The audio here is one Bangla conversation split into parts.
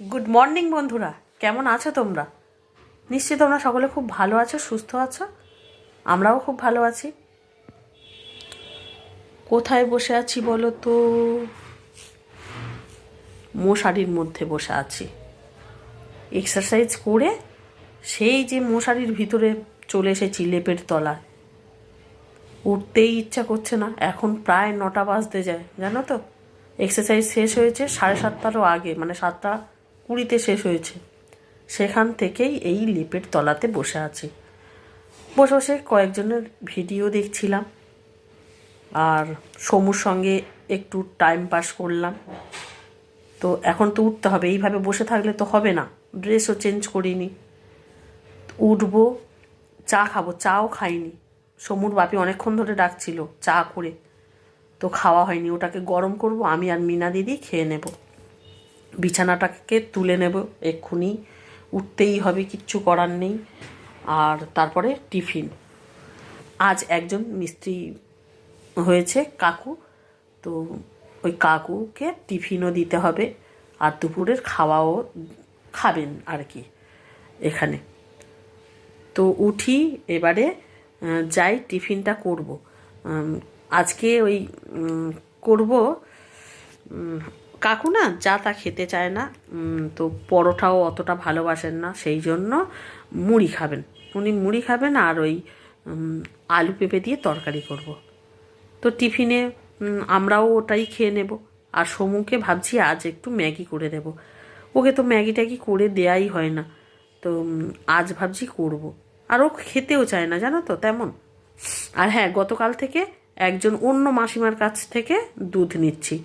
গুড মর্নিং বন্ধুরা। কেমন আছো তোমরা? নিশ্চয়ই তোমরা সকলে খুব ভালো আছো, সুস্থ আছো? আমরাও খুব ভালো আছি। কোথায় বসে আছি বলো তো? মশারির মধ্যে বসে আছি। এক্সারসাইজ করে সেই যে মশারির ভিতরে চলে এসেছি লেপের তলায়। উঠতেই ইচ্ছা করছে না। এখন প্রায় নটা বাজতে যায়, জানো তো? এক্সারসাইজ শেষ হয়েছে সাড়ে সাতটারও আগে মানে সাতটা কুড়িতে শেষ হয়েছে। সেখান থেকেই এই লিপের তলাতে বসে আছি। বসে বসে কয়েকজনের ভিডিও দেখছিলাম। আর সমুর সঙ্গে একটু টাইম পাস করলাম। তো এখন তো উঠতে হবে, এইভাবে বসে থাকলে তো হবে না। ড্রেসও চেঞ্জ করিনি। উঠবো, চা খাব, চাও খাইনি। সমুর বাপি অনেকক্ষণ ধরে ডাকছিল, চা করে। তো খাওয়া হয়নি, ওটাকে গরম করব, আমি আর মিনা দিদি খেয়ে নেব। বিছানাটাকে তুলে নেব এক্ষুনি। উঠতেই হবে, কিচ্ছু করার নেই। আর তারপরে টিফিন। আজ একজন মিস্ত্রি হয়েছে, কাকু। তো ওই কাকুকে টিফিনও দিতে হবে আর দুপুরের খাওয়াও খাবেন আর কি এখানে। তো উঠি, এবারে যাই টিফিনটা করব। আজকে ওই করব কাকু না যা তা খেতে চায় না তো পরোটাও অতটা ভালোবাসেন না, সেই জন্য মুড়ি খাবেন। উনি মুড়ি খাবেন আর ওই আলু পেঁপে দিয়ে তরকারি করব। তো টিফিনে আমরাও ওটাই খেয়ে নেব। আর সমুকে ভাবছি আজ একটু ম্যাগি করে দেব। ওকে তো ম্যাগি ট্যাগি করে দেয়াই হয় না। তো আজ ভাবছি করব। আর ও খেতেও চায় না, জানো তো, তেমন। আর হ্যাঁ গতকাল থেকে একজন অন্য মাসিমার কাছ থেকে দুধ নিচ্ছি।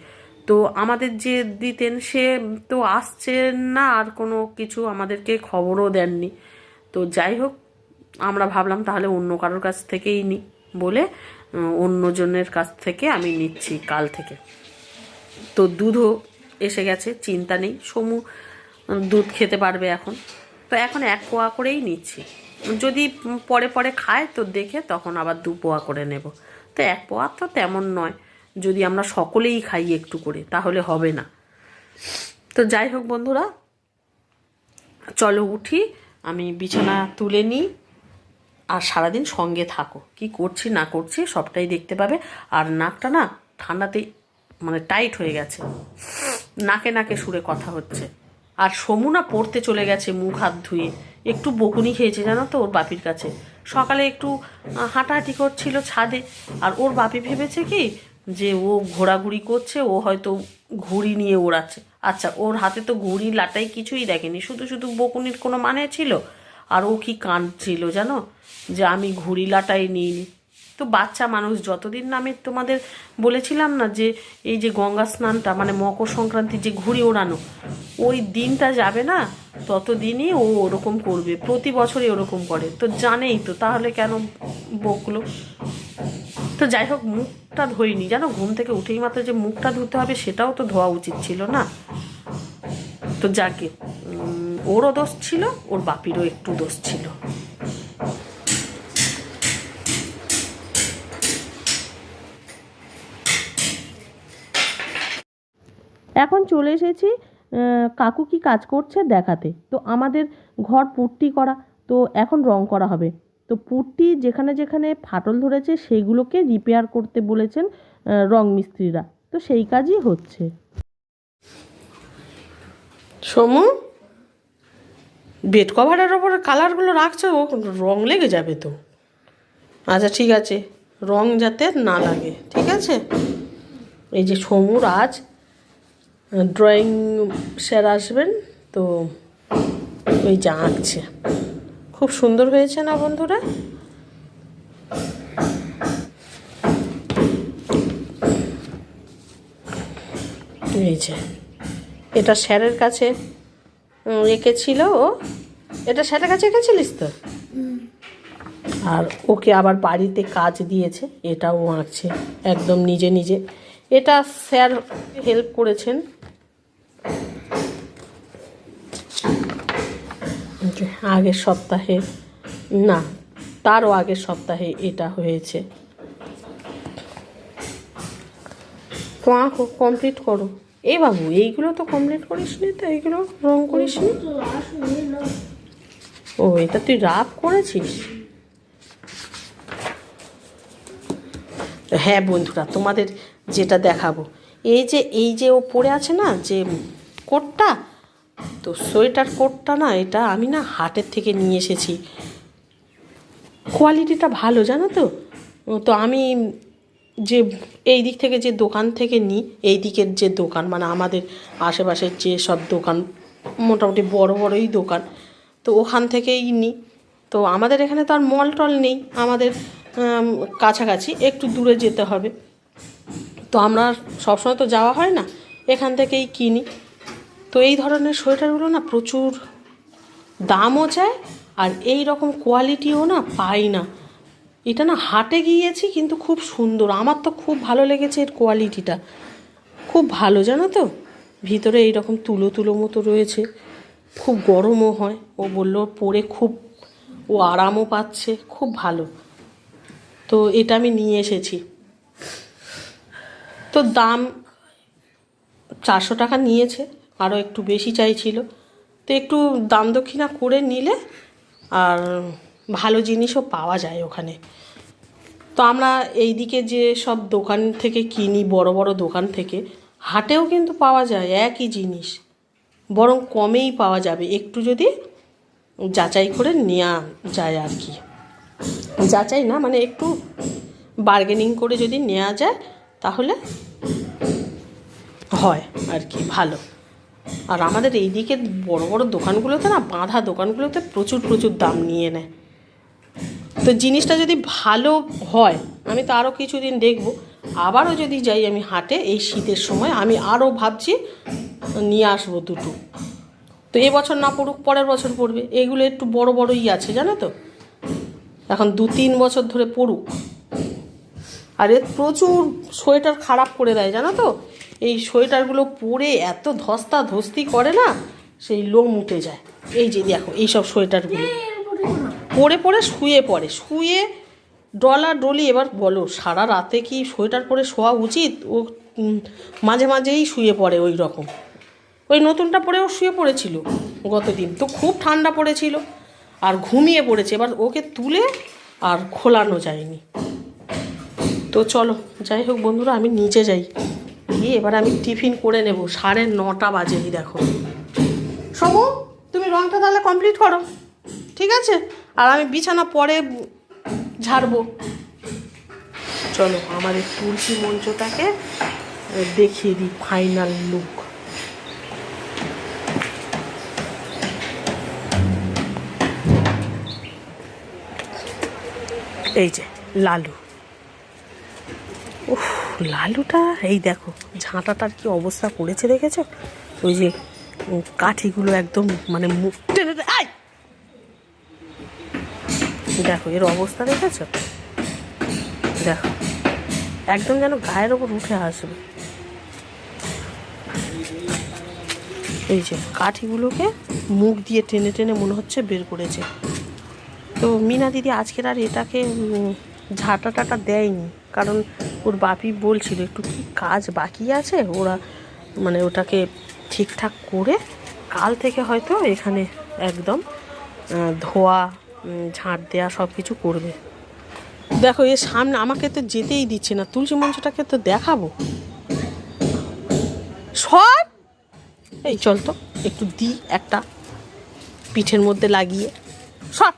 তো আমাদের যে দিতেন সে তো আসছেন না, আর কোনো কিছু আমাদেরকে খবরও দেননি। তো যাই হোক, আমরা ভাবলাম তাহলে অন্য কারোর কাছ থেকেই নিই বলে অন্যজনের কাছ থেকে আমি নিচ্ছি কাল থেকে। তো দুধও এসে গেছে, চিন্তা নেই, সমু দুধ খেতে পারবে এখন। তো এখন এক পোয়া করেই নিচ্ছি। যদি পরে পরে খায় তো দেখে, তখন আবার দু পোয়া করে নেব। তো এক পোয়া তো তেমন নয়। যদি আমরা সকলেই খাই একটু করে, তাহলে হবে না। তো যাই হোক বন্ধুরা, চলো উঠি, আমি বিছানা তুলে নিই, আর সারাদিন সঙ্গে থাকো। কি করছি, না করছি, সবটাই দেখতে পাবে। আর নাকটা না ঠান্ডাতেই মানে টাইট হয়ে গেছে। নাকে নাকে সুরে কথা হচ্ছে। আর সমু না পড়তে চলে গেছে, মুখ হাত ধুয়ে। একটু বকুনি খেয়েছে জানো তো ওর বাপির কাছে। সকালে একটু হাঁটাহাঁটি করছিল ছাদে। আর ওর বাপি ভেবেছে কি যে ও ঘোরাঘুরি করছে, ও হয়তো ঘুড়ি নিয়ে ওড়াচ্ছে। আচ্ছা ওর হাতে তো ঘুড়ি, লাটাই কিছুই দেখেনি। শুধু শুধু বকুনির কোনো মানে ছিল? আর ও কি কাঁদছিল জানো? যে আমি ঘুড়ি, লাটাই নিইনি। তো বাচ্চা মানুষ, যতদিন না আমি তোমাদের বলেছিলাম না যে এই যে গঙ্গা স্নানটা মানে মকর সংক্রান্তির যে ঘুড়ি ওড়ানো, ওই দিনটা যাবে না, ততদিনই ও ওরকম করবে। প্রতি বছরই ওরকম করে। তো জানেই তো, তাহলে কেন বকলো? তো যাই হোক, মুখটা ধোইনি। জানো, ঘুম থেকে উঠেই মাত্র যে মুখটা ধুতে হবে, সেটাও তো ধোয়া উচিত ছিল না। তো যাকে ওরও দোষ ছিল, ওর বাপিরও একটু দোষ ছিল। এখন চলে এসেছি কাকু কি কাজ করছে দেখাতে। তো আমাদের ঘর পুট্টি করা, তো এখন রং করা হবে। তো পুট্টি যেখানে যেখানে ফাটল ধরেছে সেইগুলোকে রিপেয়ার করতে বলেছেন রং মিস্ত্রিরা। তো সেই কাজই হচ্ছে। সমু বেড কভারের ওপরে কালারগুলো রাখছো? ও রং লেগে যাবে তো। আচ্ছা ঠিক আছে। রং যাতে না লাগে, ঠিক আছে? এই যে সমুর আজ ড্রয়িং স্যার আসবেন, তো ওই যা আঁকছে। খুব সুন্দর হয়েছে না বন্ধুরা? এই যে, এটা স্যারের কাছে এঁকেছিল ও? এটা স্যারের কাছে এঁকেছিলিস তো? আর ওকে আবার বাড়িতে কাজ দিয়েছে, এটাও আঁকছে, একদম নিজে নিজে। এটা স্যার হেল্প করেছেন। আগের সপ্তাহে, না, তারও আগের সপ্তাহে এটা হয়েছে। আঁকো কমপ্লিট করো। এ বাবু, এইগুলো তো কমপ্লিট করিস নি তো, এইগুলো রং করিস নি ও, এটা তুই রাফ করেছিস? হ্যাঁ বন্ধুরা, তোমাদের যেটা দেখাবো। এই যে এই যে ও পড়ে আছে না, যে কোটটা তো সোয়েটার কোটটা না, এটা আমি না হাটের থেকে নিয়ে এসেছি। কোয়ালিটিটা ভালো, জানো তো? তো আমি যে এই দিক থেকে যে দোকান থেকে নিই এই দিকের যে দোকান মানে আমাদের আশেপাশের যে সব দোকান, মোটামুটি বড় বড়ই দোকান, তো ওখান থেকেই নিই তো আমাদের এখানে তো আর মল টল নেই, আমাদের কাছাকাছি, একটু দূরে যেতে হবে। তো আমরা সবসময় তো যাওয়া হয় না, এখান থেকেই কিনি। তো এই ধরনের সোয়েটারগুলো না প্রচুর দামও চায় আর এই রকম কোয়ালিটিও না পাই না। এটা না হাটে গিয়েছি কিন্তু খুব সুন্দর। আমার তো খুব ভালো লেগেছে এর কোয়ালিটিটা। খুব ভালো, জানো তো? ভিতরে এইরকম তুলো তুলো মতো রয়েছে। খুব গরমও হয়। ও বলল পরে খুব, ও আরামও পাচ্ছে। খুব ভালো। তো এটা আমি নিয়ে এসেছি। তো দাম চারশো টাকা নিয়েছে। আরও একটু বেশি চাইছিল। তো একটু দাম দক্ষিণা করে নিলে আর ভালো জিনিসও পাওয়া যায় ওখানে। তো আমরা এই দিকে যে সব দোকান থেকে কিনি, বড় বড় দোকান থেকে, হাটেও কিন্তু পাওয়া যায় একই জিনিস। বরং কমেই পাওয়া যাবে। একটু যদি যাচাই করে নেওয়া যায় আর কি। যাচাই না মানে একটু বার্গেনিং করে যদি নেওয়া যায়, তাহলে হয় আর কি, ভালো। আর আমাদের এই দিকে বড় বড় দোকানগুলোতে না বাঁধা দোকানগুলোতে প্রচুর প্রচুর দাম নিয়ে নেয়। তো জিনিসটা যদি ভালো হয়, আমি তো আরও কিছুদিন দেখব, আবারও যদি যাই আমি হাটে এই শীতের সময়, আমি আরও ভাবছি নিয়ে আসব দুটো। তো এবছর না পড়ুক, পরের বছর পড়বে। এগুলো একটু বড় বড়ই আছে, জানো তো? এখন দু তিন বছর ধরে পড়ুক। আর এর প্রচুর সোয়েটার খারাপ করে দেয় জানো তো? এই সোয়েটারগুলো পরে এত ধস্তা ধস্তি করে না সেই লোম উঠে যায়। এই যে দেখো এইসব সোয়েটারগুলো। পরে পরে শুয়ে পড়ে। শুয়ে ডলা ডলি এবার বলো সারা রাতে কি সোয়েটার পরে শোয়া উচিত? ও মাঝে মাঝেই শুয়ে পড়ে ওই রকম। ওই নতুনটা পরেও শুয়ে পড়েছিল গতদিন। তো খুব ঠান্ডা পড়েছিল আর ঘুমিয়ে পড়েছে। এবার ওকে তুলে আর খোলানো যায়নি। তো চলো, যাই হোক বন্ধুরা, আমি নিচে যাই। গিয়ে এবার আমি টিফিন করে নেব। সাড়ে নটা বাজে দেখো। সমু তুমি রংটা তাহলে কমপ্লিট করো। ঠিক আছে? আর আমি বিছানা পরে ঝাড়বো। চলো এই তুলসী মঞ্চটাকে দেখিয়ে দিই ফাইনাল লুক এই যে, লালু। উফ, লালুটা, এই দেখো, ঝাঁটাটার কি অবস্থা করেছে দেখেছ? ওই যে কাঠিগুলো একদম মানে মুখ টেনে দেখো, এর অবস্থা দেখেছ? দেখো, একদম যেন গায়ের ওপর উঠে আসবে। এই যে, কাঠিগুলোকে মুখ দিয়ে টেনে টেনে মনে হচ্ছে বের করেছে। তো, মিনা দিদি, আজকের আর এটাকে ঝাঁটা টাটা দেয়নি। কারণ ওর বাপি বলছিল, একটু কি কাজ বাকি আছে? ওরা মানে ওটাকে ঠিকঠাক করে কাল থেকে হয়তো এখানে একদম ধোয়া ঝাঁট দেওয়া সব কিছু করবে। দেখো, এর সামনে আমাকে তো যেতেই দিচ্ছে না। তুলসী মঞ্চটাকে তো দেখাবো। সব! এই চল তো, একটু দিই একটা পিঠের মধ্যে লাগিয়ে। সর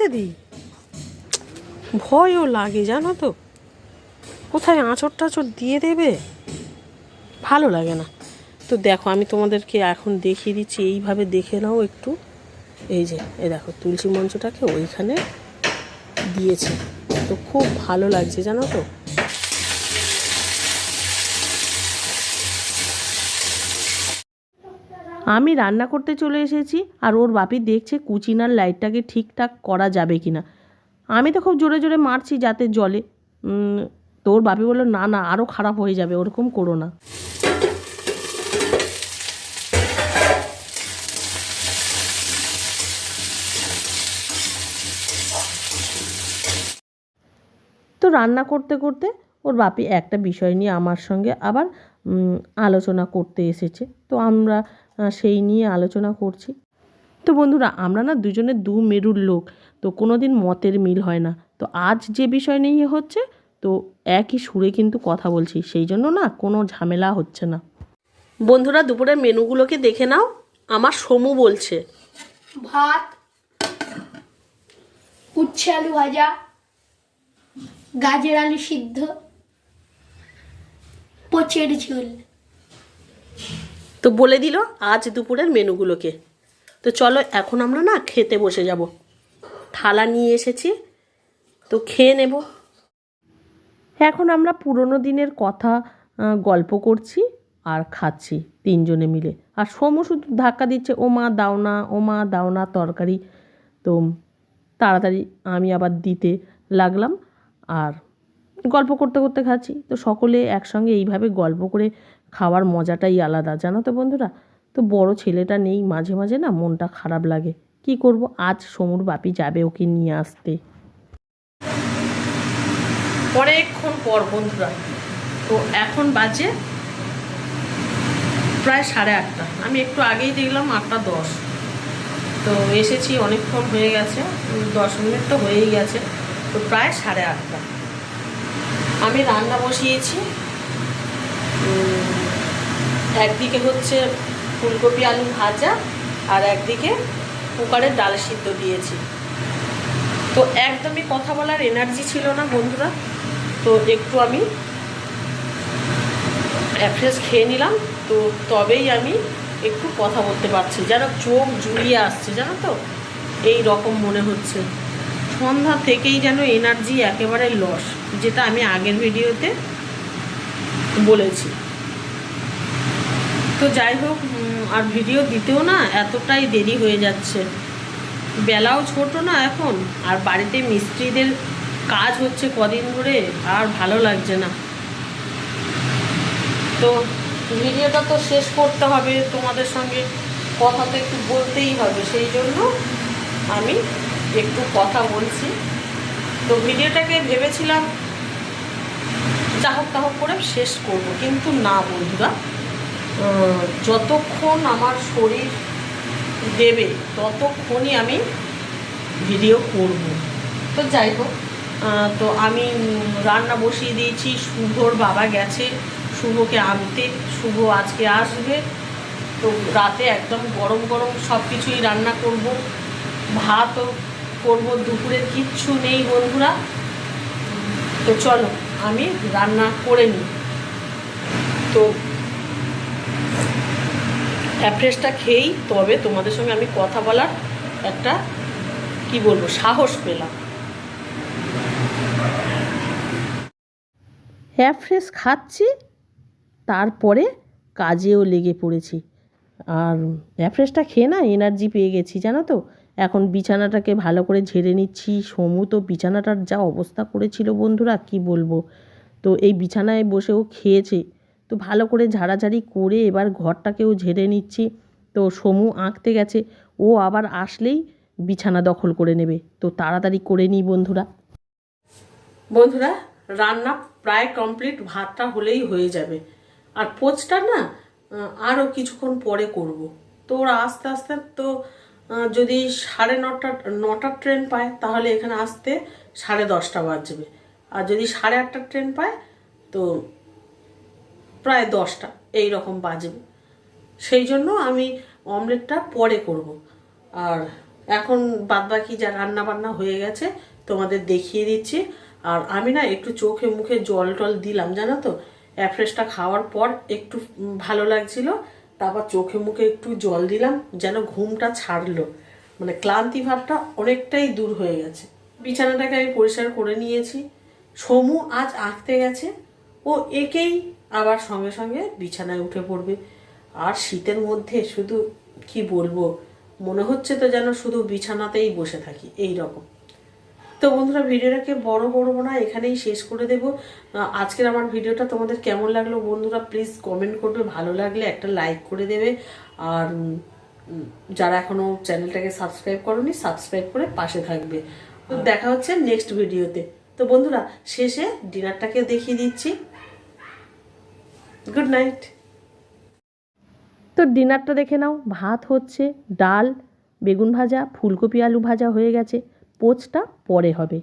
যেতে দিই? ভয়ও লাগে, জানো তো। কোথায় আঁচড় টাচড় দিয়ে দেবে? ভালো লাগে না। তো দেখো, আমি তোমাদেরকে এখন দেখিয়ে দিচ্ছি, এইভাবে দেখে নাও একটু। এই যে, এ দেখো, তুলসী মঞ্চটাকে ওইখানে দিয়েছে। তো খুব ভালো লাগছে, জানো তো। আমি রান্না করতে চলে এসেছি আর ওর বাপি দেখছে কুচিনার লাইটটাকে ঠিকঠাক করা যাবে কি না আমি তো খুব জোরে জোরে মারছি যাতে জলে। তো ওর বাপি বলল, না না আরও খারাপ হয়ে যাবে, ওরকম করো না। তো রান্না করতে করতে ওর বাপি একটা বিষয় নিয়ে আমার সঙ্গে আবার আলোচনা করতে এসেছে। তো আমরা সেই নিয়ে আলোচনা করছি। তো বন্ধুরা, আমরা না দুজনে দু মেরুর লোক, তো কোনো দিন মতের মিল হয় না। তো আজ যে বিষয় নিয়ে হচ্ছে, তো একই সুরে কিন্তু কথা বলছি, সেই জন্য না কোনো ঝামেলা হচ্ছে না। বন্ধুরা, দুপুরের মেনুগুলোকে দেখে নাও। আমার সমু বলছে। ভাত, উচ্ছে আলু ভাজা, গাজর আলু সিদ্ধ, পচের ঝোল। তো বলে দিল আজ দুপুরের মেনুগুলোকে। তো চলো এখন আমরা না খেতে বসে যাব। থালা নিয়ে এসেছি, তো খেয়ে নেব। এখন আমরা পুরোনো দিনের কথা গল্প করছি আর খাচ্ছি তিনজনে মিলে। আর সোমু শুধু ধাক্কা দিচ্ছে, ও মা, দাও না, ও মা, দাও না তরকারি। তো তাড়াতাড়ি আমি আবার দিতে লাগলাম আর গল্প করতে করতে খাচ্ছি। তো সকলে একসঙ্গে এইভাবে গল্প করে খাওয়ার মজাটাই আলাদা, জানো তো বন্ধুরা? তো বড় ছেলেটা নেই, মাঝে মাঝে না মনটা খারাপ লাগে। কি করব? আজ সমুর বাপি যাবে ওকে নিয়ে আসতে। অনেকক্ষণ পর বন্ধুরা, তো এখন বাজে প্রায় সাড়ে আটটা। আমি একটু আগেই দেখলাম আটটা দশ। তো এসেছি, অনেকক্ষণ হয়ে গেছে। দশ মিনিট তো হয়েই গেছে। তো প্রায় সাড়ে আটটা। আমি রান্না বসিয়েছি। একদিকে হচ্ছে ফুলকপি আলু ভাজা আর একদিকে কুকারের ডাল সিদ্ধ দিয়েছি। তো একদমই কথা বলার এনার্জি ছিল না বন্ধুরা। তো একটু আমি অ্যাফ্রেস খেয়ে নিলাম। তো তবেই আমি একটু কথা বলতে পারছি। যেন চোখ জুড়িয়ে আসছে, জানো তো? এই রকম মনে হচ্ছে। সন্ধ্যা থেকেই যেন এনার্জি একেবারে লস যেটা আমি আগের ভিডিওতে বলেছি। তো যাই হোক আর ভিডিও দিতেও না এতটাই দেরি হয়ে যাচ্ছে। বেলাও ছোট না এখন, আর বাড়িতে মিস্ত্রিদের কাজ হচ্ছে কদিন ধরে, আর ভালো লাগছে না। তো ভিডিওটা তো শেষ করতে হবে, তোমাদের সঙ্গে কথা তো একটু বলতেই হবে, সেই জন্য আমি একটু কথা বলছি। তো ভিডিওটাকে ভেবেছিলাম চাহক তাহক করে শেষ করব, কিন্তু না বন্ধুরা। যতক্ষণ আমার শরীর দেবে, ততক্ষণই আমি ভিডিও করব। তো যাই হোক তো আমি রান্না বসিয়ে দিয়েছি, শুভর বাবা গেছে, শুভকে আনতে, শুভ আজকে আসবে। তো রাতে একদম গরম গরম সব কিছুই রান্না করব, ভাতও করব দুপুরের কিচ্ছু নেই বন্ধুরা। তো চলো, আমি রান্না করে নিই। তো অ্যাফ্রেশটা খেয়েই, তবে তোমাদের সঙ্গে আমি কথা বলার একটা, কি বলব, সাহস পেলাম। হ্যাফ্রেশ খাচ্ছি, তারপরে কাজেও লেগে পড়েছি। আর হ্যাফ্রেশটা খেয়ে না এনার্জি পেয়ে গেছি, জানো তো? এখন বিছানাটাকে ভালো করে ঝেড়ে নিচ্ছি, সমু তো বিছানাটার যা অবস্থা করেছিল বন্ধুরা, কি বলব? তো এই বিছানায় বসেও খেয়েছে। তো ভালো করে ঝাড়াঝাড়ি করে এবার ঘরটাকেও ঝেড়ে নিচ্ছি। তো সমু আঁকতে গেছে, ও আবার আসলেই বিছানা দখল করে নেবে। তো তাড়াতাড়ি করে নিই বন্ধুরা। বন্ধুরা, রান্না প্রায় কমপ্লিট ভাতটা হলেই হয়ে যাবে। আর পোচটা না আরও কিছুক্ষণ পরে করব। তো ওরা আস্তে আস্তে তো যদি সাড়ে নটা নটার ট্রেন পায়, তাহলে এখানে আসতে সাড়ে দশটা বাজবে। আর যদি সাড়ে আটটার ট্রেন পায়, তো প্রায় দশটা এই রকম বাজবে। সেই জন্য আমি অমলেটটা পরে করব। আর এখন বাদবাকি যা রান্না বান্না হয়ে গেছে তোমাদের দেখিয়ে দিচ্ছি। আর আমি না একটু চোখে মুখে জল টল দিলাম, জানো তো? অ্যাফ্রেশটা খাওয়ার পর একটু ভালো লাগছিল, তারপর চোখে মুখে একটু জল দিলাম, যেন ঘুমটা ছাড়লো। মানে ক্লান্তি ভাবটা অনেকটাই দূর হয়ে গেছে। বিছানাটাকে আমি পরিষ্কার করে নিয়েছি। সমু আজ আঁকতে গেছে। ও একেই আবার সঙ্গে সঙ্গে বিছানায় উঠে পড়বে। আর শীতের মধ্যে শুধু কি বলব, মনে হচ্ছে তো যেন শুধু বিছানাতেই বসে থাকি, এই রকম। তো বন্ধুরা, ভিডিওটাকে বড় করব না, এখানেই শেষ করে দেব। আজকের আমার ভিডিওটা তোমাদের কেমন লাগল বন্ধুরা প্লিজ কমেন্ট করবে। ভালো লাগলে একটা লাইক করে দেবে। আর যারা এখনও চ্যানেলটাকে সাবস্ক্রাইব করনি সাবস্ক্রাইব করে পাশে থাকবে। তো দেখা হচ্ছে নেক্সট ভিডিওতে তো। বন্ধুরা, শেষে ডিনারটাকে দেখিয়ে দিচ্ছি। গুড নাইট তো ডিনারটা দেখে নাও। ভাত হচ্ছে, ডাল, বেগুন ভাজা, ফুলকপি, আলু ভাজা হয়ে গেছে। পোচটা পরে হবে।